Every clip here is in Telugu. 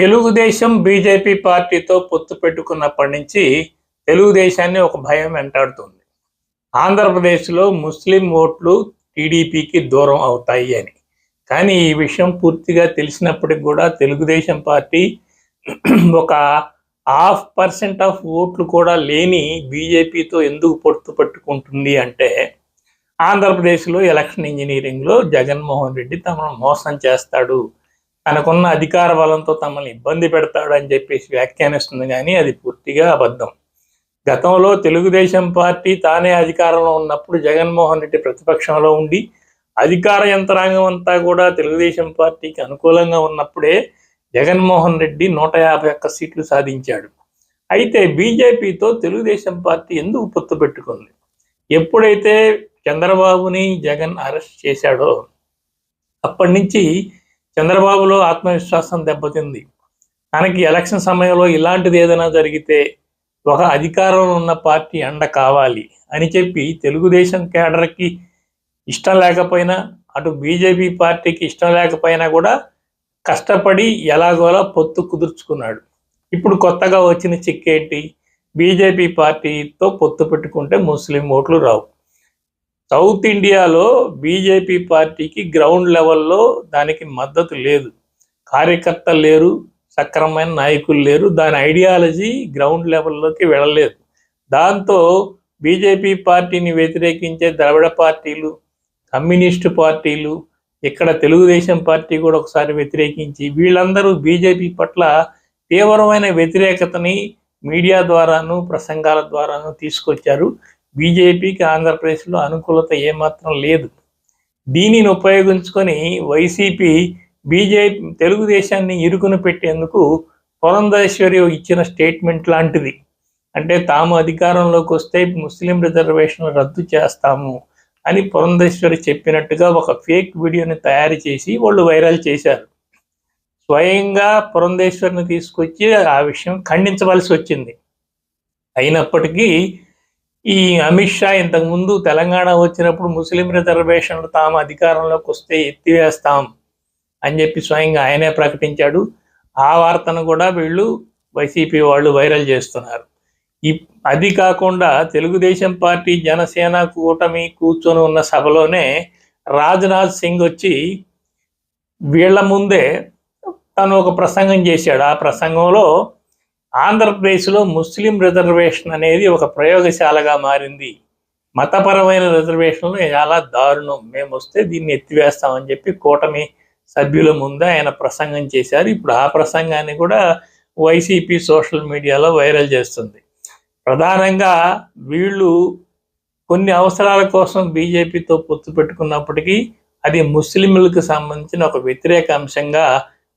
తెలుగుదేశం బీజేపీ పార్టీతో పొత్తు పెట్టుకున్నప్పటి నుంచి తెలుగుదేశాన్ని ఒక భయం వెంటాడుతుంది. ఆంధ్రప్రదేశ్లో ముస్లిం ఓట్లు టీడీపీకి దూరం అవుతాయి అని. కానీ ఈ విషయం పూర్తిగా తెలిసినప్పటికి కూడా తెలుగుదేశం పార్టీ ఒక హాఫ్ పర్సెంట్ ఆఫ్ ఓట్లు కూడా లేని బీజేపీతో ఎందుకు పొత్తు పట్టుకుంటుంది అంటే ఆంధ్రప్రదేశ్లో ఎలక్షన్ ఇంజనీరింగ్లో జగన్మోహన్ రెడ్డి తమను మోసం చేస్తాడు. తనకున్న అధికార బలంతో తమల్ని ఇబ్బంది పెడతాడు అని చెప్పేసి వ్యాఖ్యానిస్తుంది కానీ అది పూర్తిగా అబద్ధం. గతంలో తెలుగుదేశం పార్టీ తానే అధికారంలో ఉన్నప్పుడు జగన్మోహన్ రెడ్డి ప్రతిపక్షంలో ఉండి అధికార యంత్రాంగం అంతా కూడా తెలుగుదేశం పార్టీకి అనుకూలంగా ఉన్నప్పుడే జగన్మోహన్ రెడ్డి నూట యాభై ఒక్క సీట్లు సాధించాడు. అయితే బీజేపీతో తెలుగుదేశం పార్టీ ఎందుకు పొత్తు పెట్టుకుంది? ఎప్పుడైతే చంద్రబాబుని జగన్ అరెస్ట్ చేశాడో అప్పటి నుంచి చంద్రబాబులో ఆత్మవిశ్వాసం దెబ్బతింది. తనకి ఎలక్షన్ సమయంలో ఇలాంటిది ఏదైనా జరిగితే ఒక అధికారంలో ఉన్న పార్టీ అండ కావాలి అని చెప్పి తెలుగుదేశం కేడర్కి ఇష్టం లేకపోయినా అటు బీజేపీ పార్టీకి ఇష్టం లేకపోయినా కూడా కష్టపడి ఎలాగోలా పొత్తు కుదుర్చుకున్నాడు. ఇప్పుడు కొత్తగా వచ్చిన చిక్కేంటి? బీజేపీ పార్టీతో పొత్తు పెట్టుకుంటే ముస్లిం ఓట్లు రావు. సౌత్ ఇండియాలో బీజేపీ పార్టీకి గ్రౌండ్ లెవెల్లో దానికి మద్దతు లేదు. కార్యకర్తలు లేరు సక్రమైన నాయకులు లేరు దాని ఐడియాలజీ గ్రౌండ్ లెవెల్లోకి వెళ్ళలేదు. దాంతో బీజేపీ పార్టీని వ్యతిరేకించే ద్రవిడ పార్టీలు కమ్యూనిస్టు పార్టీలు ఇక్కడ తెలుగుదేశం పార్టీ కూడా ఒకసారి వ్యతిరేకించి వీళ్ళందరూ బీజేపీ పట్ల తీవ్రమైన వ్యతిరేకతని మీడియా ద్వారాను ప్రసంగాల ద్వారాను తీసుకొచ్చారు. బీజేపీకి ఆంధ్రప్రదేశ్లో అనుకూలత ఏమాత్రం లేదు. దీనిని ఉపయోగించుకొని వైసీపీ బీజేపీ తెలుగుదేశాన్ని ఇరుకును పెట్టేందుకు పురంధేశ్వరి ఇచ్చిన స్టేట్మెంట్ లాంటిది. అంటే తాము అధికారంలోకి వస్తే ముస్లిం రిజర్వేషన్ రద్దు చేస్తాము అని పురంధేశ్వరి చెప్పినట్టుగా ఒక ఫేక్ వీడియోని తయారు చేసి వాళ్ళు వైరల్ చేశారు. స్వయంగా పురంధేశ్వరిని తీసుకొచ్చి ఆ విషయం ఖండించవలసి వచ్చింది. అయినప్పటికీ ఈ అమిత్ షా ఇంతకుముందు తెలంగాణ వచ్చినప్పుడు ముస్లిం రిజర్వేషన్లు తాము అధికారంలోకి వస్తే ఎత్తివేస్తాం అని చెప్పి స్వయంగా ఆయనే ప్రకటించాడు. ఆ వార్తను కూడా వీళ్ళు వైసీపీ వాళ్ళు వైరల్ చేస్తున్నారు. ఈ అది కాకుండా తెలుగుదేశం పార్టీ జనసేన కూటమి కూర్చొని ఉన్న సభలోనే రాజ్నాథ్ సింగ్ వచ్చి వీళ్ళ ముందే తను ఒక ప్రసంగం చేశాడు. ఆ ప్రసంగంలో ఆంధ్రప్రదేశ్లో ముస్లిం రిజర్వేషన్ అనేది ఒక ప్రయోగశాలగా మారింది. మతపరమైన రిజర్వేషన్లు చాలా దారుణం. మేము వస్తే దీన్ని ఎత్తివేస్తామని చెప్పి కూటమి సభ్యుల ముందు ఆయన ప్రసంగం చేశారు. ఇప్పుడు ఆ ప్రసంగాన్ని కూడా వైసీపీ సోషల్ మీడియాలో వైరల్ చేస్తుంది. ప్రధానంగా వీళ్ళు కొన్ని అవసరాల కోసం బీజేపీతో పొత్తు పెట్టుకున్నప్పటికీ అది ముస్లింలకు సంబంధించిన ఒక వ్యతిరేక అంశంగా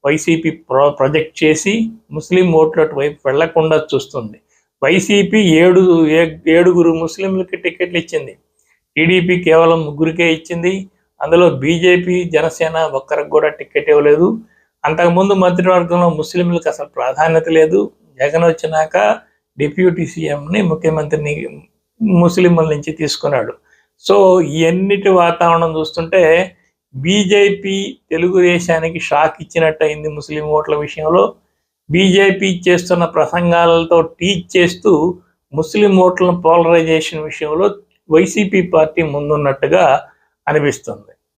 వైసీపీ ప్రో ప్రొజెక్ట్ చేసి ముస్లిం ఓట్లు వైపు వెళ్ళకుండా చూస్తుంది. వైసీపీ ఏడు ఏడుగురు ముస్లింలకి టికెట్లు ఇచ్చింది. టీడీపీ కేవలం ముగ్గురికే ఇచ్చింది. అందులో బీజేపీ జనసేన ఒక్కరికి కూడా టికెట్ ఇవ్వలేదు. అంతకుముందు మంత్రివర్గంలో ముస్లింలకు అసలు ప్రాధాన్యత లేదు. జగన్ వచ్చినాక డిప్యూటీ సీఎంని ముఖ్యమంత్రిని ముస్లింల నుంచి తీసుకున్నాడు. సో ఇవన్నిటి వాతావరణం చూస్తుంటే బీజేపీ తెలుగుదేశానికి షాక్ ఇచ్చినట్టు అయింది ముస్లిం ఓట్ల విషయంలో. బీజేపీ చేస్తున్న ప్రసంగాలతో టీచ్ చేస్తూ ముస్లిం ఓట్లను పోలరైజేషన్ విషయంలో వైసీపీ పార్టీ ముందున్నట్టుగా అనిపిస్తుంది.